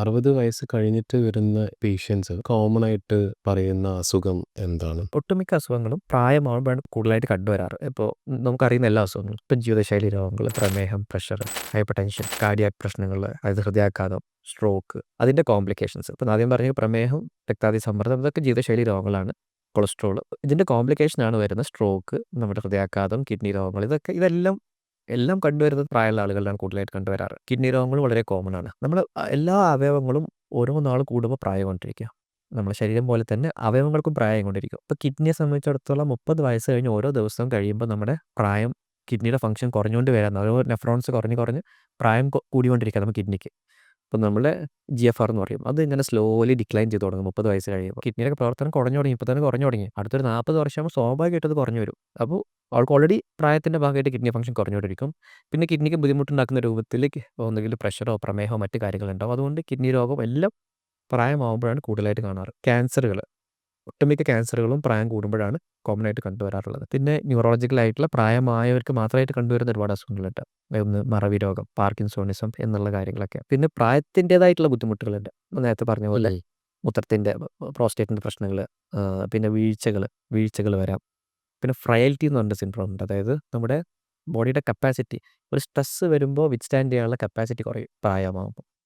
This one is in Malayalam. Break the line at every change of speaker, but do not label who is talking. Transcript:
60 വയസ്സ് കഴിഞ്ഞിട്ട് വരുന്ന പേഷ്യൻസ് കോമൺ ആയിട്ട് പറയുന്ന അസുഖം എന്താണ്?
ഒട്ടുമിക്ക അസുഖങ്ങളും പ്രായമാകുമ്പോഴാണ് കൂടുതലായിട്ട് കണ്ടുവരാറ്. ഇപ്പോൾ നമുക്കറിയുന്ന എല്ലാ അസുഖങ്ങളും ഇപ്പം ജീവിതശൈലി രോഗങ്ങൾ, പ്രമേഹം, പ്രഷർ, ഹൈപ്പർ ടെൻഷൻ, കാർഡിയാക് പ്രശ്നങ്ങൾ, അതായത് ഹൃദയാഘാതം, സ്ട്രോക്ക് അതിന്റെ കോംപ്ലിക്കേഷൻസ്. ഇപ്പം ആദ്യം പറഞ്ഞ പ്രമേഹം, രക്താതി സമ്മർദ്ദം ഇതൊക്കെ ജീവിതശൈലി രോഗങ്ങളാണ്. കൊളസ്ട്രോൾ ഇതിന്റെ കോംപ്ലിക്കേഷനാണ് വരുന്ന സ്ട്രോക്ക്, നമ്മുടെ ഹൃദയാഘാതം, കിഡ്നി രോഗങ്ങൾ ഇതൊക്കെ ഇതെല്ലാം എല്ലാം കണ്ടുവരുന്നത് പ്രായമുള്ള ആളുകളിലാണ് കൂടുതലായിട്ട് കണ്ടുവരാറ്. കിഡ്നി രോഗങ്ങൾ വളരെ കോമൺ ആണ്. നമ്മൾ എല്ലാ അവയവങ്ങളും ഓരോ നാൾ കൂടുമ്പോൾ പ്രായം കൊണ്ടിരിക്കുക നമ്മുടെ ശരീരം പോലെ തന്നെ അവയവങ്ങൾക്കും പ്രായം കൊണ്ടിരിക്കും ഇപ്പോൾ കിഡ്നിയെ സംബന്ധിച്ചിടത്തോളം 30 വയസ്സ് കഴിഞ്ഞ് ഓരോ ദിവസവും കഴിയുമ്പോൾ നമ്മുടെ പ്രായം കിഡ്നിയുടെ ഫംഗ്ഷൻ കുറഞ്ഞുകൊണ്ട് വരാം ഓരോ നെഫ്രോൺസ് കുറഞ്ഞ് കുറഞ്ഞ് പ്രായം കൂടിക്കൊണ്ടിരിക്കുക നമ്മുടെ കിഡ്നിക്ക്. അപ്പോൾ നമ്മൾ ജി എഫ് ആർ എന്ന് പറയും. അത് ഇങ്ങനെ സ്ലോലി ഡിക്ലൈൻ ചെയ്ത് തുടങ്ങും 30 വയസ്സ് കഴിയുമ്പോൾ. കിഡ്നിയുടെ പ്രവർത്തനം കുറഞ്ഞു തുടങ്ങി. ഇപ്പോൾ തന്നെ കുറഞ്ഞു തുടങ്ങി. അടുത്തൊരു 40 വർഷമാകുമ്പോൾ സ്വാഭാവികമായിട്ട് അത് കുറഞ്ഞു വരും. അപ്പോൾ അവൾക്ക് ഓൾറെഡി പ്രായത്തിന്റെ ഭാഗമായിട്ട് കിഡ്നി ഫംഗ്ഷൻ കുറഞ്ഞുകൊണ്ടിരിക്കും. പിന്നെ കിഡ്നിക്ക് ബുദ്ധിമുട്ടുണ്ടാക്കുന്ന രൂപത്തിൽ ഒന്നുകിൽ പ്രഷറോ പ്രമേഹമോ മറ്റ് കാര്യങ്ങളുണ്ടാവും. അതുകൊണ്ട് കിഡ്നി രോഗം എല്ലാം പ്രായമാകുമ്പോഴാണ് കൂടുതലായിട്ട് കാണാറ്. ക്യാൻസറുകൾ ഒട്ടുമിക്ക ക്യാൻസറുകളും പ്രായം കൂടുമ്പോഴാണ് കോമൺ ആയിട്ട് കണ്ടുവരാറുള്ളത്. പിന്നെ ന്യൂറോളജിക്കൽ ആയിട്ടുള്ള പ്രായമായവർക്ക് മാത്രമായിട്ട് കണ്ടുവരുന്ന ഒരുപാട് അസുഖങ്ങളുണ്ട്. ഒന്ന് മറവി രോഗം, പാർക്കിൻസോണിസം എന്നുള്ള കാര്യങ്ങളൊക്കെ. പിന്നെ പ്രായത്തിന്റെതായിട്ടുള്ള ബുദ്ധിമുട്ടുകളുണ്ട്. നേരത്തെ പറഞ്ഞ പോലെ
മുത്രത്തിന്റെ
മൂത്രത്തിന്റെ പ്രോസ്റ്റേറ്റിന്റെ പ്രശ്നങ്ങൾ, പിന്നെ വീഴ്ചകൾ വീഴ്ചകൾ വരാം. പിന്നെ ഫ്രയൽറ്റി എന്ന് പറഞ്ഞ സിൻഡ്രോം ഉണ്ട്. അതായത് നമ്മുടെ ബോഡിയുടെ കപ്പാസിറ്റി ഒരു സ്ട്രെസ്സ് വരുമ്പോൾ വിത്ത്സ്റ്റാൻഡ് ചെയ്യാനുള്ള കപ്പാസിറ്റി കുറയും പ്രായമാകുമ്പോൾ.